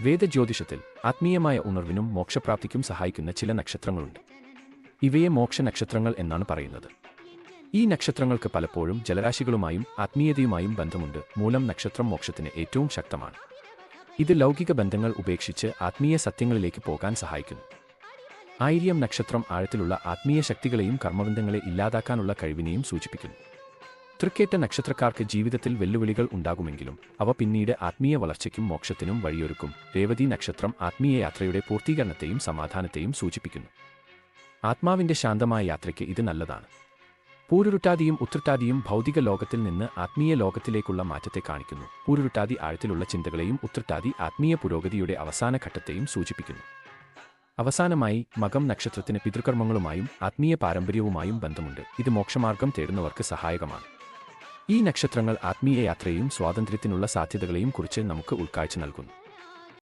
വേദജ്യോതിഷത്തിൽ ആത്മീയമായ ഉണർവിനും മോക്ഷപ്രാപ്തിക്കും സഹായിക്കുന്ന ചില നക്ഷത്രങ്ങളുണ്ട്. ഇവയെ മോക്ഷ നക്ഷത്രങ്ങൾ എന്നാണ് പറയുന്നത്. ഈ നക്ഷത്രങ്ങൾക്ക് പലപ്പോഴും ജലരാശികളുമായും ആത്മീയതയുമായും ബന്ധമുണ്ട്. മൂലം നക്ഷത്രം മോക്ഷത്തിന് ഏറ്റവും ശക്തമാണ്. ഇത് ലൗകിക ബന്ധങ്ങൾ ഉപേക്ഷിച്ച് ആത്മീയ സത്യങ്ങളിലേക്ക് പോകാൻ സഹായിക്കുന്നു. ആയിര്യം നക്ഷത്രം ആഴത്തിലുള്ള ആത്മീയ ശക്തികളെയും കർമ്മബന്ധങ്ങളെ ഇല്ലാതാക്കാനുള്ള കഴിവിനെയും സൂചിപ്പിക്കുന്നു. തൃക്കേറ്റ നക്ഷത്രക്കാർക്ക് ജീവിതത്തിൽ വെല്ലുവിളികൾ ഉണ്ടാകുമെങ്കിലും അവ പിന്നീട് ആത്മീയ വളർച്ചയ്ക്കും മോക്ഷത്തിനും വഴിയൊരുക്കും. രേവതി നക്ഷത്രം ആത്മീയ യാത്രയുടെ പൂർത്തീകരണത്തെയും സമാധാനത്തെയും സൂചിപ്പിക്കുന്നു. ആത്മാവിന്റെ ശാന്തമായ യാത്രയ്ക്ക് ഇത് നല്ലതാണ്. പൂരുരുട്ടാതിയും ഉത്രട്ടാതിയും ഭൗതിക ലോകത്തിൽ നിന്ന് ആത്മീയ ലോകത്തിലേക്കുള്ള മാറ്റത്തെ കാണിക്കുന്നു. പൂരുരുട്ടാതി ആഴത്തിലുള്ള ചിന്തകളെയും ഉത്രട്ടാതി ആത്മീയ പുരോഗതിയുടെ അവസാന ഘട്ടത്തെയും സൂചിപ്പിക്കുന്നു. അവസാനമായി മകം നക്ഷത്രത്തിന് പിതൃകർമ്മങ്ങളുമായും ആത്മീയ പാരമ്പര്യവുമായും ബന്ധമുണ്ട്. ഇത് മോക്ഷമാർഗം തേടുന്നവർക്ക് സഹായകമാണ്. ഈ നക്ഷത്രങ്ങൾ ആത്മീയ യാത്രയും സ്വാതന്ത്ര്യത്തിനുള്ള സാധ്യതകളെയും കുറിച്ച് നമുക്ക് ഉൾക്കാഴ്ച നൽകുന്നു.